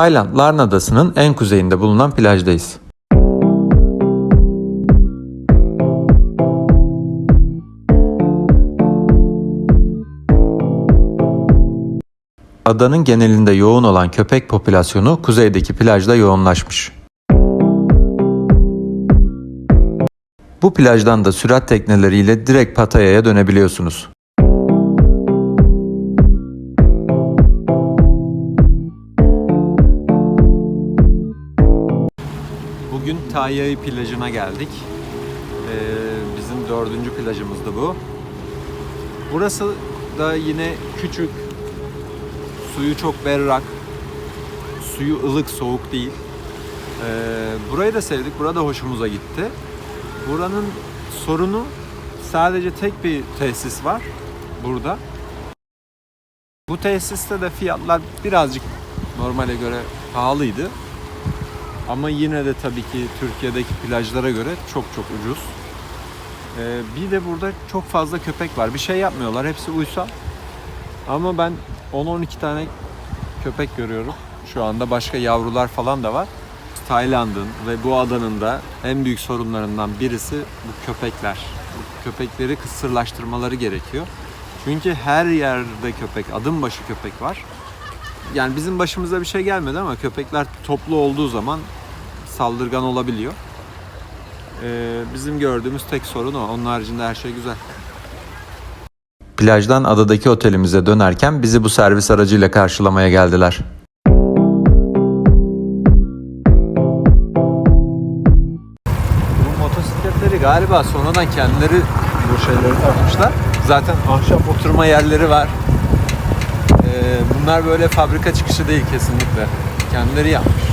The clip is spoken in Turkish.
Tayland Larn Adası'nın en kuzeyinde bulunan plajdayız. Adanın genelinde yoğun olan köpek popülasyonu kuzeydeki plajda yoğunlaşmış. Bu plajdan da sürat tekneleriyle direkt Pattaya'ya dönebiliyorsunuz. Bugün Tayyai plajına geldik. Ee, bizim dördüncü plajımızdı bu. Burası da yine küçük, suyu çok berrak, suyu ılık soğuk değil. Ee, burayı da sevdik, burada hoşumuza gitti. Buranın sorunu sadece tek bir tesis var burada. Bu tesiste de fiyatlar birazcık normale göre pahalıydı. Ama yine de tabii ki Türkiye'deki plajlara göre çok çok ucuz. Ee, bir de burada çok fazla köpek var. Bir şey yapmıyorlar. Hepsi uysal. Ama ben 10-12 tane köpek görüyorum. Şu anda başka yavrular falan da var. Tayland'ın ve bu adanın da en büyük sorunlarından birisi bu köpekler. Bu köpekleri kısırlaştırmaları gerekiyor. Çünkü her yerde köpek, adım başı köpek var. Yani bizim başımıza bir şey gelmedi ama köpekler toplu olduğu zaman saldırgan olabiliyor. Ee, bizim gördüğümüz tek sorun o. Onun haricinde her şey güzel. Plajdan adadaki otelimize dönerken bizi bu servis aracıyla karşılamaya geldiler. Bu motosikletleri galiba sonradan kendileri bu şeyleri takmışlar. Zaten ahşap oturma yerleri var. Ee, bunlar böyle fabrika çıkışı değil kesinlikle. Kendileri yapmış.